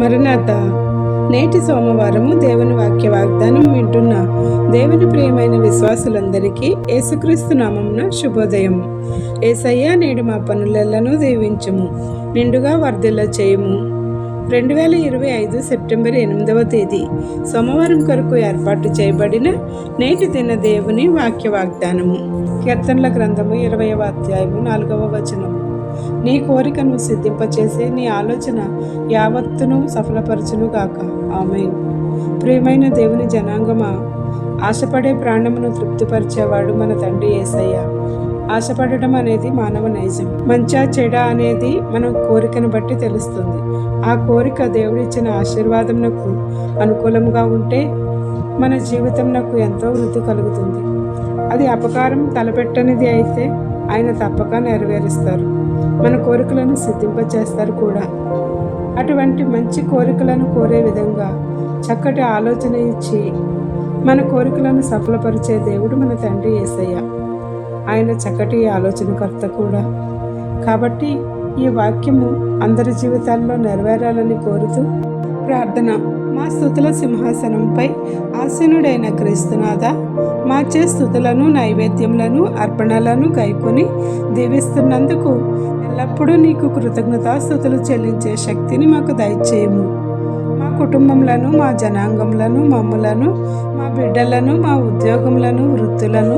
మరణాత నేటి సోమవారము దేవుని వాక్య వాగ్దానం వింటున్న. దేవుని ప్రియమైన విశ్వాసులందరికీ యేసుక్రీస్తు నామమున శుభోదయం ఏసయ్య నేడు మా పనులను దీవించము నిండుగా వర్ధిల్ల చేయము. రెండు వేల ఇరవై ఐదు సెప్టెంబర్ ఎనిమిదవ తేదీ సోమవారం కొరకు ఏర్పాటు చేయబడిన నేటి దిన దేవుని వాక్య వాగ్దానము. కీర్తనల గ్రంథము ఇరవయవ అధ్యాయము నాలుగవ వచనము. నీ కోరికను సిద్ధింపచేసే నీ ఆలోచన యావత్తును సఫలపరచును గాక ఆమె ప్రియమైన దేవుని జనాంగమా ఆశపడే ప్రాణమును తృప్తిపరిచేవాడు మన తండ్రి ఏసయ్య. ఆశపడటం అనేది మానవ నైజం. మంచా చెడ అనేది మన కోరికను బట్టి తెలుస్తుంది. ఆ కోరిక దేవుడిచ్చిన ఆశీర్వాదంకు అనుకూలంగా ఉంటే మన జీవితం నాకు ఎంతో వృద్ధి కలుగుతుంది. అది అపకారం తలపెట్టనిది అయితే ఆయన తప్పక నెరవేరుస్తారు. మన కోరికలను సిద్ధింపచేస్తారు కూడా. అటువంటి మంచి కోరికలను కోరే విధంగా చక్కటి ఆలోచన ఇచ్చి మన కోరికలను సఫలపరిచే దేవుడు మన తండ్రి ఏసయ్య. ఆయన చక్కటి ఆలోచనకర్త కూడా. కాబట్టి ఈ వాక్యము అందరి జీవితాల్లో నెరవేరాలని కోరుతూ ప్రార్థన. మా స్థుతుల సింహాసనంపై ఆసీనుడైన క్రీస్తునాథ మార్చే స్థుతులను నైవేద్యములను అర్పణలను గైకొని దీవిస్తున్నందుకు ఎల్లప్పుడూ నీకు కృతజ్ఞతాస్థుతులు చెల్లించే శక్తిని మాకు దయచేయము. మా కుటుంబంలను మా జనాంగములను మమ్ములను మా బిడ్డలను మా ఉద్యోగములను వృత్తులను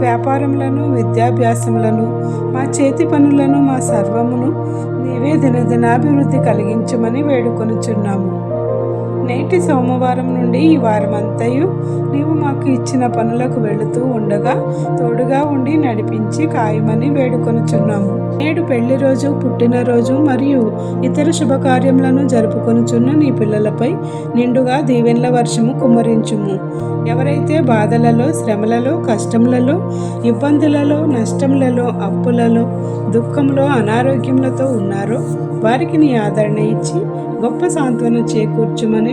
వ్యాపారములను విద్యాభ్యాసములను మా చేతి పనులను మా సర్వమును నీవే దినదినాభివృద్ధి కలిగించమని వేడుకొనుచున్నాము. నేటి సోమవారం నుండి ఈ వారమంతయు నీవు మాకు ఇచ్చిన పనులకు వెళుతూ ఉండగా తోడుగా ఉండి నడిపించి ఖాయమని వేడుకొనుచున్నాము. నేడు పెళ్ళి రోజు పుట్టినరోజు మరియు ఇతర శుభకార్యములను జరుపుకొనుచున్న నీ పిల్లలపై నిండుగా దీవెన్ల వర్షము కుమ్మరించుము. ఎవరైతే బాధలలో శ్రమలలో కష్టములలో ఇబ్బందులలో నష్టములలో అప్పులలో దుఃఖంలో అనారోగ్యములతో ఉన్నారో వారికి నీ ఆదరణ ఇచ్చి గొప్ప సాంత్వన చేకూర్చుమని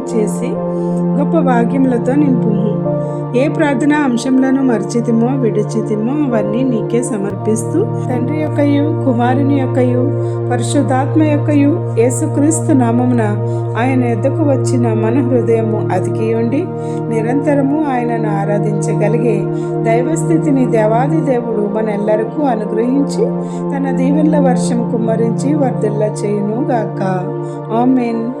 చేసి గొప్ప భాగ్యములతో నింపుము. ఏ ప్రార్థన అంశంలను మర్చితిమో విడిచితిమో అవన్నీ నీకే సమర్పిస్తూ తండ్రి యొక్కయు కుమారుని యొక్కయు పరిశుద్ధాత్మ యొక్కయు యేసుక్రీస్తు నామమున ఆయన ఎద్దకు వచ్చిన మన హృదయము అతికి ఉండి నిరంతరము ఆయనను ఆరాధించగలిగే దైవస్థితిని దేవాది దేవుడు మనెల్లరకు అనుగ్రహించి తన దీవెనల వర్షం కుమ్మరించి వర్ధిల్ల చేయును గాక ఆమెన్.